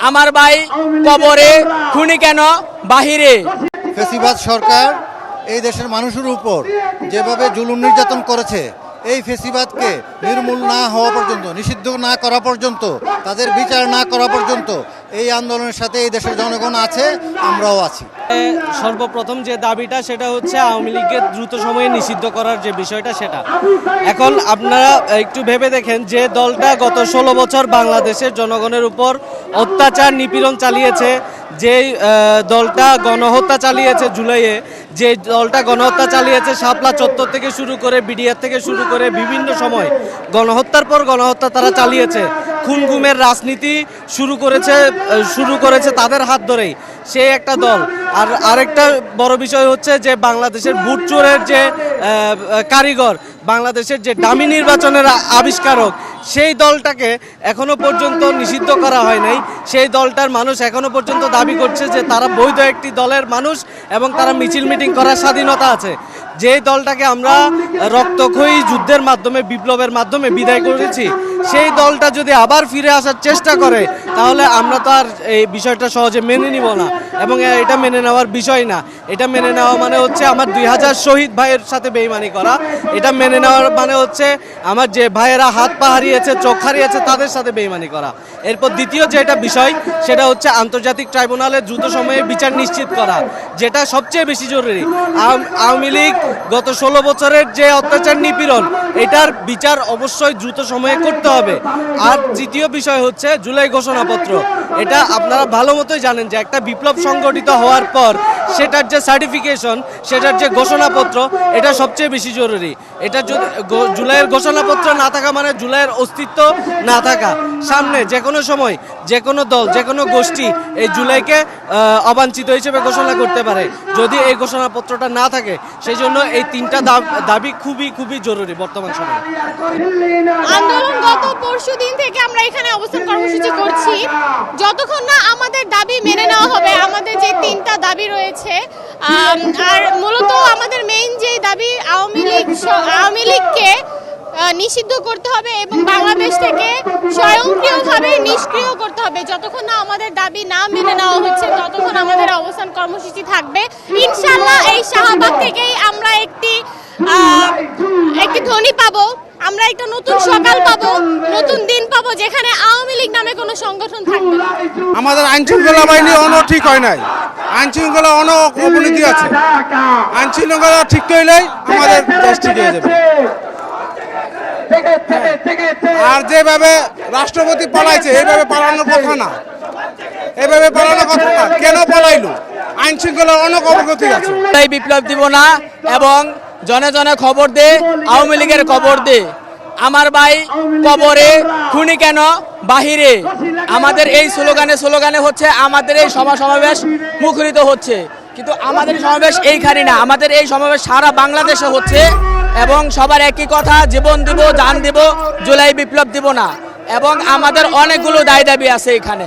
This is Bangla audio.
আমার ভাই কবরে খুনি কেন? বাহিরে। ফেসিবাদ সরকার এই দেশের মানুষের উপর যেভাবে জুলুম নির্যাতন করেছে এই ফেসিবাদকে নির্মূল না হওয়া পর্যন্ত নিষিদ্ধ না করা পর্যন্ত তাদের বিচার না করা পর্যন্ত এই আন্দোলনের সাথে এই দেশের জনগণ আছে, আমরাও আছি। সর্বপ্রথম যে দাবিটা, সেটা হচ্ছে আওয়ামী লীগের দ্রুত সময়ে নিষিদ্ধ করার যে বিষয়টা, সেটা। এখন আপনারা একটু ভেবে দেখেন যে দলটা গত ষোলো বছর বাংলাদেশের জনগণের উপর অত্যাচার, নিপীড়ন চালিয়েছে। যে দলটা গণহত্যা চালিয়েছে জুলাইয়ে, যে দলটা গণহত্যা চালিয়েছে শাপলা চত্বর থেকে শুরু করে, বিডিআর থেকে শুরু করে বিভিন্ন সময়, গণহত্যার পর গণহত্যা তারা চালিয়েছে। খুন গুমের রাজনীতি শুরু করেছে শুরু করেছে তাদের হাত ধরেই। সে একটা দল। আর আরেকটা বড় বিষয় হচ্ছে যে বাংলাদেশের ভোট চোরের যে কারিগর, বাংলাদেশের যে ডামি নির্বাচনের আবিষ্কারক, সেই দলটাকে এখনও পর্যন্ত নিষিদ্ধ করা হয় নাই। সেই দলটার মানুষ এখনও পর্যন্ত দাবি করছে যে তারা বৈধ একটি দলের মানুষ এবং তারা মিছিল মিটিং করার স্বাধীনতা আছে। যে দলটাকে আমরা রক্তক্ষয়ী যুদ্ধের মাধ্যমে, বিপ্লবের মাধ্যমে বিদায় করেছি সেই দলটা যদি আবার ফিরে আসার চেষ্টা করে, তাহলে আমরা তো আর এই বিষয়টা সহজে মেনে নিব না। এবং এটা মেনে নেওয়ার বিষয় না। এটা মেনে নেওয়া মানে হচ্ছে আমার দুই হাজার শহীদ ভাইয়ের সাথে বেইমানি করা। এটা মেনে নেওয়ার মানে হচ্ছে আমার যে ভাইয়েরা হাত পা হারিয়েছে, চোখ হারিয়েছে, তাদের সাথে বেইমানি করা। এরপর দ্বিতীয় যেটা বিষয়, সেটা হচ্ছে আন্তর্জাতিক ট্রাইব্যুনালে দ্রুত সময়ে বিচার নিশ্চিত করা, যেটা সবচেয়ে বেশি জরুরি। আওয়ামী লীগ গত ষোলো বছরের যে অত্যাচার নিপীড়ন এটার বিচার অবশ্যই দ্রুত সময়ে করতে হবে। আর তৃতীয় বিষয় হচ্ছে জুলাই ঘোষণাপত্র। এটা আপনারা ভালো মতোই জানেন যে একটা বিপ্লব সংগঠিত হওয়ার পর সেটার যে সার্টিফিকেশন সেটার যে ঘোষণাপত্র, এটা সবচেয়ে বেশি জরুরি। এটা যদি জুলাইয়ের ঘোষণাপত্র না থাকা মানে জুলাইয়ের অস্তিত্ব না থাকা। সামনে যে কোনো সময় যে কোনো দল যে কোনো গোষ্ঠী এই জুলাইকে অবাঞ্ছিত হিসেবে ঘোষণা করতে পারে। যদি এই ঘোষণাপত্রটা না থাকে সেই জন্য এই তিনটা দাব- খুবই খুবই জরুরি বর্তমান সময়ে। আন্দোলন গত পরশু দিন থেকে আমরা এখানে অবস্থান কর্মসূচি করছি। যতক্ষণ না আমাদের দাবি মেনে নেওয়া হবে দাবি রয়েছে। আর মূলত আমাদের মেইন যে দাবি আওয়ামী লীগ আওয়ামী লীগকে নিষিদ্ধ করতে হবে এবং বাংলাদেশ থেকে স্বয়ংক্রিয়ভাবে নিষ্ক্রিয় করতে হবে। যতক্ষণ না আমাদের দাবি না মেনে নেওয়া হচ্ছে, ততক্ষণ আমাদের অবস্থান কর্মসূচি থাকবে। ইনশাল্লাহ এই শাহবাগ থেকেই আমরা একটি একটি ধ্বনি পাবো। আমরা একটা নতুন সকাল পাবো, নতুন পাবো যেখানে আওয়ামী লীগ নামে কোনো সংগঠন থাকবে না। আমাদের আইন শৃঙ্খলা বাহিনী অন ঠিক হয় নাই। আইন শৃঙ্খলা অন অবনতি আছে। আইন শৃঙ্খলা ঠিক হইলেই আমাদের দেশ ঠিক হয়ে যাবে। আর যেভাবে রাষ্ট্রপতি পালাইছে এইভাবে পালানোর কথা না। এভাবে পালানোর কথা না। কেন পালাইলো? আইন শৃঙ্খলার অনেক অবগতি আছে। বিপ্লব দিব না এবং জনে জনে খবর দে আওয়ামী লীগের খবর দে। আমার ভাই কবরে খুনি কেন? বাহিরে। আমাদের এই স্লোগানে স্লোগানে হচ্ছে আমাদের এই সভা সমাবেশ মুখরিত হচ্ছে। কিন্তু আমাদের সমাবেশ এইখানে না। আমাদের এই সমাবেশ সারা বাংলাদেশে হচ্ছে এবং সবার একই কথা জীবন দিব জান দিব জুলাই বিপ্লব দিব না। এবং আমাদের অনেকগুলো দায় দাবি আছে এখানে।